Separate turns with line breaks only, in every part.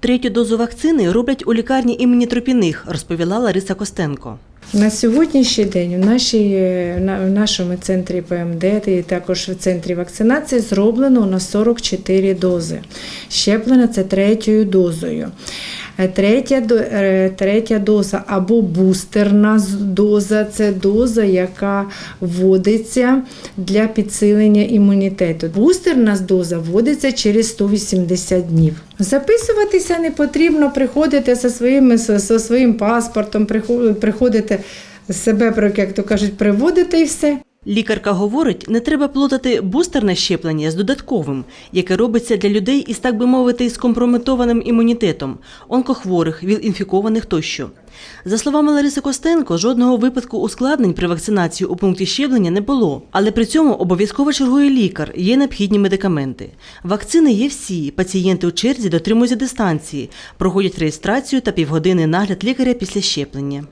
Третю дозу вакцини роблять у лікарні імені Тропіних, розповіла Лариса Костенко.
На сьогоднішній день у, нашій, в нашому центрі ПМД і також в центрі вакцинації зроблено на нас 44 дози. Щеплено це третьою дозою. Е, Третя, е, третя доза або бустерна доза це доза, яка вводиться для підсилення імунітету. Бустерна доза вводиться через 180 днів. Записуватися не потрібно, приходите зі своїм, зі своїм паспортом, прихо- приходите себе, як то кажуть, приводите і все.
Лікарка говорить, не треба плутати бустерне щеплення з додатковим, яке робиться для людей із, так би мовити, скомпрометованим імунітетом, онкохворих, віл-інфікованих тощо. За словами Лариси Костенко, жодного випадку ускладнень при вакцинації у пункті щеплення не було, але при цьому обов'язково чергує лікар, є необхідні медикаменти. Вакцини є всі. Пацієнти у черзі дотримуються дистанції, проходять реєстрацію та півгодини нагляд лікаря після щеплення.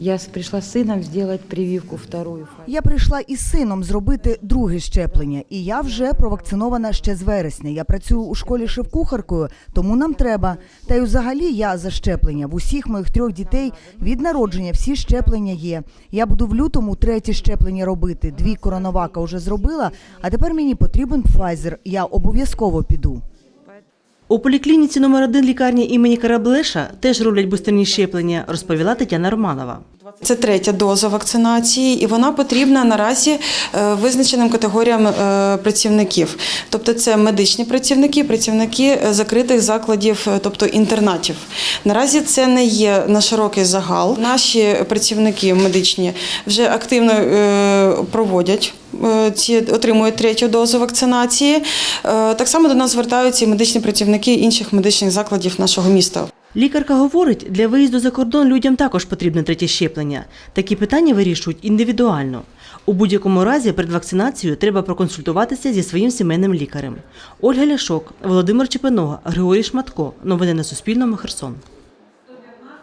Я с- пришла с сыном сделать прививку вторую.
Я прийшла із сином зробити друге щеплення, і я вже провакцинована ще з вересня. Я працюю у школі шеф-кухаркою, тому нам треба. Та й взагалі я за щеплення. В усіх моїх трьох дітей від народження всі щеплення є. Я буду в лютому третє щеплення робити. Дві коронавака вже зробила, а тепер мені потрібен Pfizer. Я обов'язково піду.
У поліклініці номер 1 лікарні імені Караблеша теж роблять бустерні щеплення, розповіла Тетяна Романова.
Це третя доза вакцинації, і вона потрібна наразі е, визначеним категоріям е, працівників. Тобто це медичні працівники, працівники е, закритих закладів, тобто інтернатів. Наразі це не є на широкий загал. Наші працівники медичні вже активно проводять. Ці отримують третю дозу вакцинації. Так само до нас звертаються і медичні працівники інших медичних закладів нашого міста.
Лікарка говорить, для виїзду за кордон людям також потрібне третє щеплення. Такі питання вирішують індивідуально. У будь-якому разі перед вакцинацією треба проконсультуватися зі своїм сімейним лікарем. Ольга Ляшок, Володимир Чепинога, Григорій Шматко. Новини на Суспільному. Херсон.